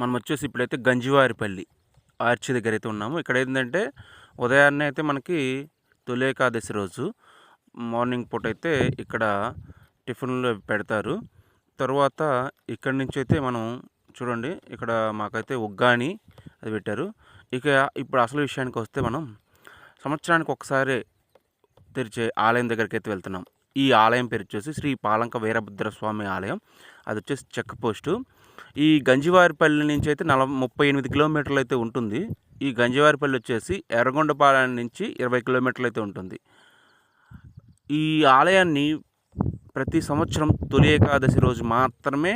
మనం వచ్చేసి ఇప్పుడైతే గంజివారిపల్లి ఆర్చి దగ్గర అయితే ఉన్నాము. ఇక్కడ ఏంటంటే ఉదయాన్నే అయితే మనకి తొలి ఏకాదశి రోజు మార్నింగ్ పూట అయితే ఇక్కడ టిఫిన్లు పెడతారు. తర్వాత ఇక్కడి నుంచి అయితే మనం చూడండి ఇక్కడ మాకైతే ఉగ్గాని అది పెట్టారు. ఇక ఇప్పుడు అసలు విషయానికి వస్తే మనం సంవత్సరానికి ఒకసారి తెరిచే ఆలయం దగ్గరికి అయితే వెళ్తున్నాం. ఈ ఆలయం పేరు వచ్చేసి శ్రీ పాలంక వీరభద్ర స్వామి ఆలయం. అది వచ్చేసి చెక్ పోస్టు. ఈ గంజివారిపల్లి నుంచి అయితే నలభై ముప్పై ఎనిమిది కిలోమీటర్లు అయితే ఉంటుంది. ఈ గంజివారిపల్లి వచ్చేసి ఎర్రగొండపాలెం నుంచి ఇరవై కిలోమీటర్లు అయితే ఉంటుంది. ఈ ఆలయాన్ని ప్రతి సంవత్సరం తొలి ఏకాదశి రోజు మాత్రమే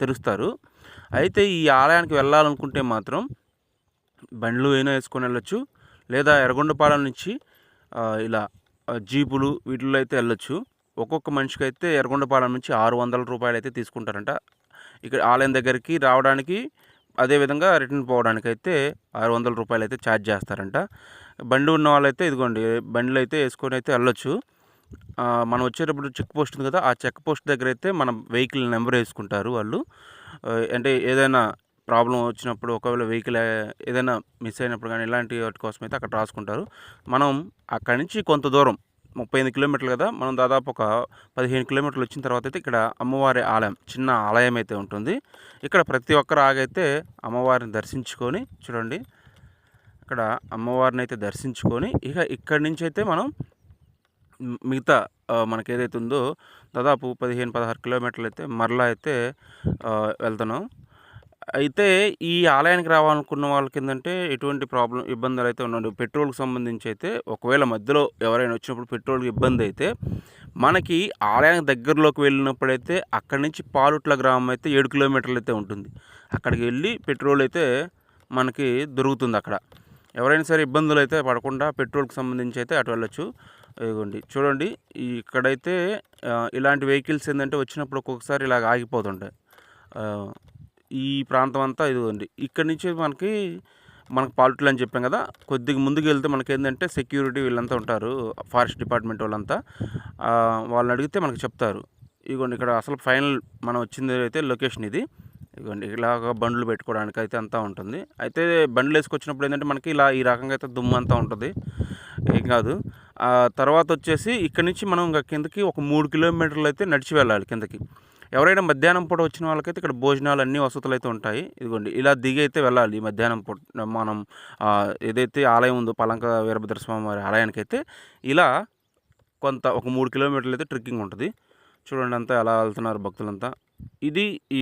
తెరుస్తారు. అయితే ఈ ఆలయానికి వెళ్ళాలనుకుంటే మాత్రం బండ్లు అయినా వేసుకొని వెళ్ళొచ్చు లేదా ఎర్రగొండపాలెం నుంచి ఇలా జీపులు వీటిల్లో అయితే వెళ్ళొచ్చు. ఒక్కొక్క మనిషికి అయితే ఎర్రగొండపాలెం నుంచి ఆరు వందల రూపాయలు అయితే తీసుకుంటారంట. ఇక్కడ ఆలయం దగ్గరికి రావడానికి అదేవిధంగా రిటర్న్ పోవడానికి అయితే ఆరు వందల రూపాయలు అయితే ఛార్జ్ చేస్తారంట. బండి ఉన్న వాళ్ళైతే ఇదిగోండి బండ్లు అయితే వేసుకొని అయితే వెళ్ళొచ్చు మనం వచ్చేటప్పుడు చెక్ పోస్ట్ ఉంది కదా ఆ చెక్ పోస్ట్ దగ్గర అయితే మనం వెహికల్ నెంబర్ వేసుకుంటారు వాళ్ళు. అంటే ఏదైనా ప్రాబ్లం వచ్చినప్పుడు ఒకవేళ వెహికల్ ఏదైనా మిస్ అయినప్పుడు కానీ ఇలాంటి వాటి కోసం అయితే అక్కడ రాసుకుంటారు. మనం అక్కడి నుంచి కొంత దూరం ముప్పై ఎనిమిది కిలోమీటర్లు కదా మనం దాదాపు ఒక పదిహేను కిలోమీటర్లు వచ్చిన తర్వాత అయితే ఇక్కడ అమ్మవారి ఆలయం చిన్న ఆలయం అయితే ఉంటుంది. ఇక్కడ ప్రతి ఒక్కరు ఆగైతే అమ్మవారిని దర్శించుకొని చూడండి ఇక్కడ అమ్మవారిని అయితే దర్శించుకొని ఇక ఇక్కడి నుంచి అయితే మనం మిగతా మనకి ఏదైతే ఉందో దాదాపు పదిహేను పదహారు కిలోమీటర్లు అయితే మరలా అయితే వెళ్తున్నాం. అయితే ఈ ఆలయానికి రావాలనుకున్న వాళ్ళకి ఏంటంటే ఎటువంటి ప్రాబ్లం ఇబ్బందులు అయితే ఉండవు. పెట్రోల్కి సంబంధించి అయితే ఒకవేళ మధ్యలో ఎవరైనా వచ్చినప్పుడు పెట్రోల్కి ఇబ్బంది అయితే మనకి ఆలయానికి దగ్గరలోకి వెళ్ళినప్పుడైతే అక్కడి నుంచి పాలుట్ల గ్రామం అయితే ఏడు కిలోమీటర్లు అయితే ఉంటుంది. అక్కడికి వెళ్ళి పెట్రోల్ అయితే మనకి దొరుకుతుంది అక్కడ. ఎవరైనా సరే ఇబ్బందులు అయితే పడకుండా పెట్రోల్కి సంబంధించి అయితే అటు వెళ్ళొచ్చు. ఇదిగోండి చూడండి ఇక్కడైతే ఇలాంటి వెహికల్స్ ఏంటంటే వచ్చినప్పుడు ఒక్కొక్కసారి ఇలాగ ఆగిపోతుంటాయి. ఈ ప్రాంతం అంతా ఇదిగోండి. ఇక్కడ నుంచి మనకి మనకు పాలిటీలు అని చెప్పాం కదా కొద్దిగా ముందుకు వెళ్తే మనకి ఏంటంటే సెక్యూరిటీ వీళ్ళంతా ఉంటారు ఫారెస్ట్ డిపార్ట్మెంట్ వాళ్ళంతా. వాళ్ళని అడిగితే మనకు చెప్తారు. ఇదిగోండి ఇక్కడ అసలు ఫైనల్ మనం వచ్చింది అయితే లొకేషన్ ఇది. ఇదిగోండి ఇలాగ బండ్లు పెట్టుకోవడానికి అయితే అంతా ఉంటుంది. అయితే బండ్లు వేసుకొచ్చినప్పుడు ఏంటంటే మనకి ఇలా ఈ రకంగా అయితే దుమ్ము అంతా ఉంటుంది. ఏం కాదు. తర్వాత వచ్చేసి ఇక్కడ నుంచి మనం ఇంకా కిందకి ఒక మూడు కిలోమీటర్లు అయితే నడిచి వెళ్ళాలి కిందకి. ఎవరైనా మధ్యాహ్నం పూట వచ్చిన వాళ్ళకైతే ఇక్కడ భోజనాలు అన్ని వసతులు అయితే ఉంటాయి. ఇదిగోండి ఇలా దిగి అయితే వెళ్ళాలి మధ్యాహ్నం పూట. మనం ఏదైతే ఆలయం ఉందో పలంక వీరభద్ర స్వామి వారి ఆలయానికి అయితే ఇలా కొంత ఒక మూడు కిలోమీటర్లు అయితే ట్రెక్కింగ్ ఉంటుంది. చూడండి అంతా ఎలా వెళ్తున్నారు భక్తులంతా. ఇది ఈ